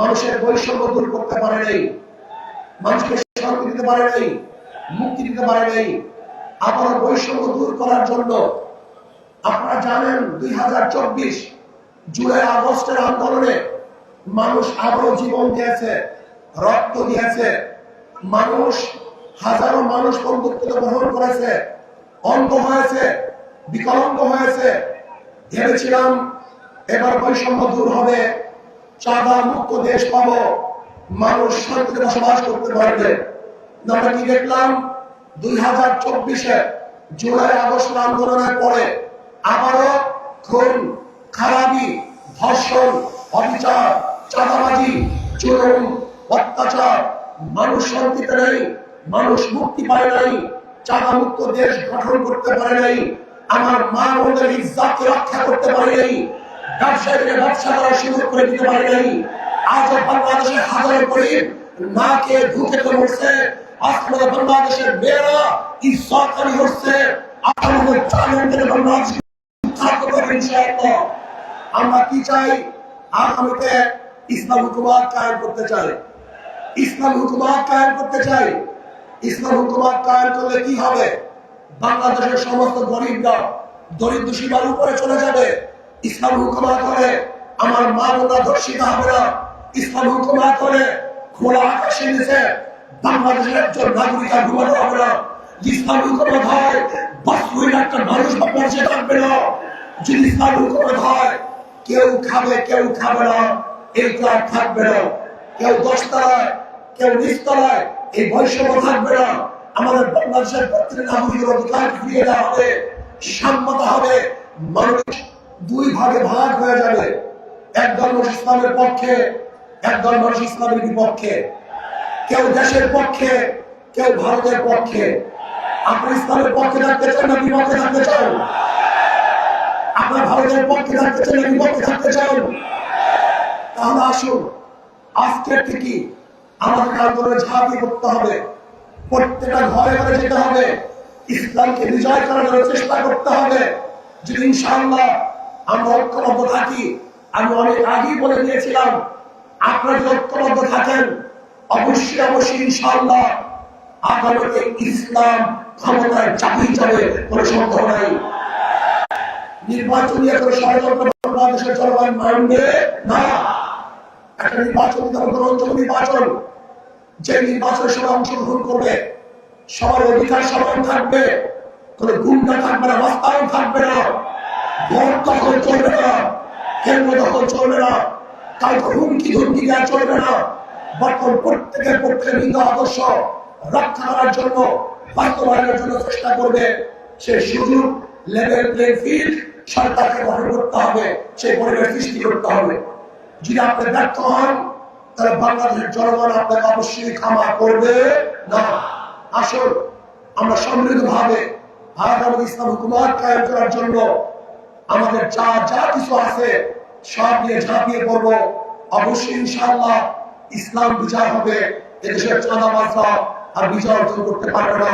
মানুষের বৈষম্য দূর করতে পারে নাই, মানুষকে শান্তি দিতে পারে নাই, মুক্তি দিতে পারে নাই। আবার বৈষম্য দূর করার জন্য আপনারা জানেন দুই হাজার চব্বিশ জুলাই আগস্টের আন্দোলনে মানুষ আবারও জীবন দিয়েছে, রক্ত দিয়েছে, মানুষ হাজারো মানুষ বন্ধুত্ব গ্রহণ করেছে, অন্ধ হয়েছে, বিকলাঙ্গ হয়েছে। ভেবেছিলাম এবার বৈষম্য দূর হবে চাঁদা মুক্ত দেশ পাবো। মানুষ শান্তিতে বসবাস করতে পারবে। আমরা কি দেখলাম? দুই হাজার চব্বিশে জুলাই আগস্ট আন্দোলনের পরে আবারও খুন, খারাপি, ধর্ষণ, অবিচার, চাঁদাবাজি চুরুম অত্যাচার, মানুষ শান্তিতে নেই, মানুষ মুক্তি পায় নাই, চাঁদা মুক্ত দেশ গঠন করতে পারে নাই, আমার মা বোনদের ইজ্জাতকে রক্ষা করতে পারে নাই আমরা কি চাই? আগামীতে ইসলাম হুকুমাত করতে চাই। ইসলাম হুকুমাত কায়েম করতে চাই। ইসলাম হুকুমাত কায়েম করলে কি হবে? বাংলাদেশের সমস্ত গরিবরা, দরিদ্র সীমার উপরে চলে যাবে। ইসলাম হুকুমাত হলে আমার মা বোনরা ধর্ষিত হবে না। ইসলাম হুকুমাত হলে খোলা আকাশের নিচে বাংলাদেশের একজন নাগরিক ঘুমানো হবে না। ইসলাম হুকুমাত হয় বাস্তবিক একটা মানুষ বাংলাদেশে থাকবে না। যদি ইসলাম হুকুমাত হয় কেউ খাবে কেউ খাবে না এইটা আর থাকবে না। কেউ দশতলায়, কেউ নিচতলায়, এই বৈষম্য থাকবে না। আমাদের বাংলাদেশের প্রত্যেক নাগরিকের অধিকার ফিরিয়ে দেওয়া হবে, সাম্যতা হবে, মানুষ দুই ভাগে ভাগ হয়ে যাবে। একদল মানুষ ইসলামের পক্ষে একদল মানুষ ইসলামের বিপক্ষে। কেউ দেশের পক্ষে, কেউ ভারতের পক্ষে। আপনি ইসলামের পক্ষে থাকতে চান না বিপক্ষে থাকতে চান? আপনার ভারতের পক্ষে থাকতে চান না বিপক্ষে থাকতে চান? তাহলে আসুন আজকের থেকে আমাদের আন্দোলনে ঝাঁপিয়ে করতে হবে। প্রত্যেকটা ঘরে ঘরে যেতে হবে। ইসলামকে বিজয় করার চেষ্টা করতে হবে। যদি ইনশাআল্লাহ আমরা ঐক্যবদ্ধ থাকি। আমি অনেক আগেই বলে দিয়েছিলাম, আপনারা যদি ঐক্যবদ্ধ থাকেন, অবশ্যই অবশ্যই ইনশাআল্লাহ আগামীতে ইসলাম ক্ষমতায় চাপিয়ে যাবে, কোনো সন্দেহ নাই। নির্বাচন কোনো ষড়যন্ত্র বাংলাদেশের জলবায়ু মানবে না। একটা নির্বাচন গ্রহণযোগ্য নির্বাচন, যে নির্বাচনের সময় অংশগ্রহণ করবে, সবার অধিকার সমান থাকবে, কোন গুন্ডা থাকবে না বাস্তায়ন থাকবে না। রক্ষা করার জন্য বাস্তবায়নের জন্য চেষ্টা করবে সে সুযোগ লেভেল ফিল্ড সরকারকে হবে সেই পরিবেশ সৃষ্টি করতে হবে যদি আপনি ব্যর্থ তাহলে বাংলাদেশের জনগণ আপনাকে অবশ্যই ক্ষমা করবে না আসুন আমরা সমৃদ্ধ ভাবে আগামী ইসলাম হুকুমাত কায়েম করার জন্য আমাদের যা যা কিছু আছে, সব নিয়ে ঝাঁপিয়ে পড়ব। অবশ্যই ইনশাল্লাহ ইসলাম বিজয় হবে, এদেশের চাঁদা মাসা আর বিজয় অর্জন করতে পারবে না।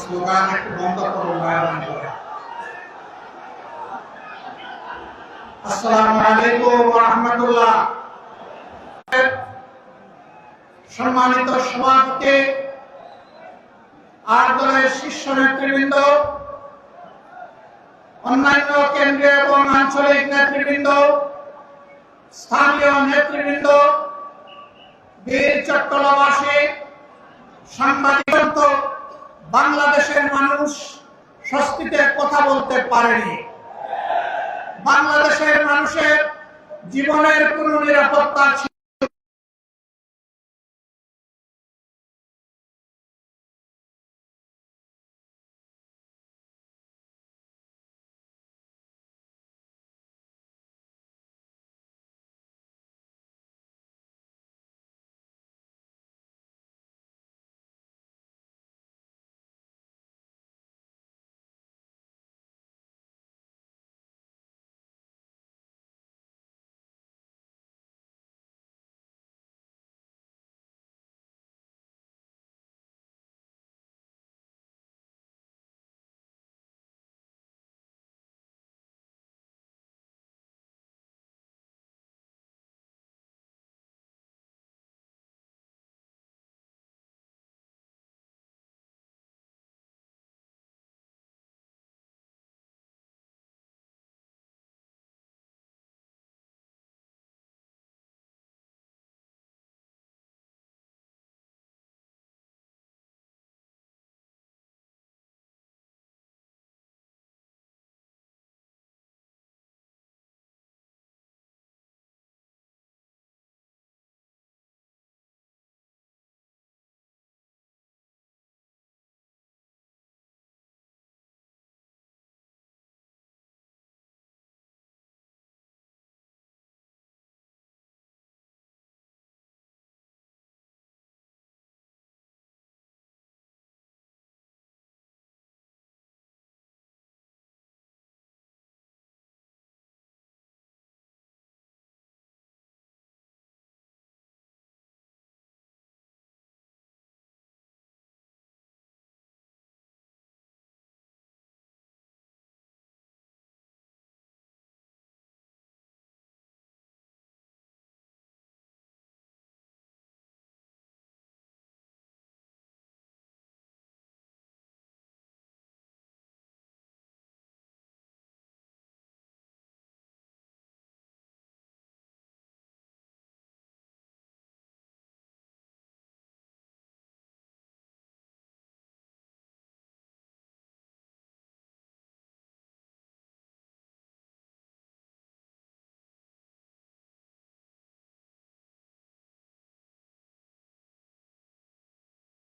স্লোগান একটু বন্ধ করুন আসসালামু আলাইকুম রাহমাতুল্লাহ সম্মানিত সভাপতি, আর দলের শীর্ষ নেতৃবৃন্দ, অন্যান্য কেন্দ্রীয় এবং আঞ্চলিক নেতৃবৃন্দ, স্থানীয় নেতৃবৃন্দ, বীর চট্টলাবাসী, সাংবাদিক বাংলাদেশের মানুষ স্বস্তিতে কথা বলতে পারেনি। বাংলাদেশের মানুষের জীবনের কোনো নিরাপত্তা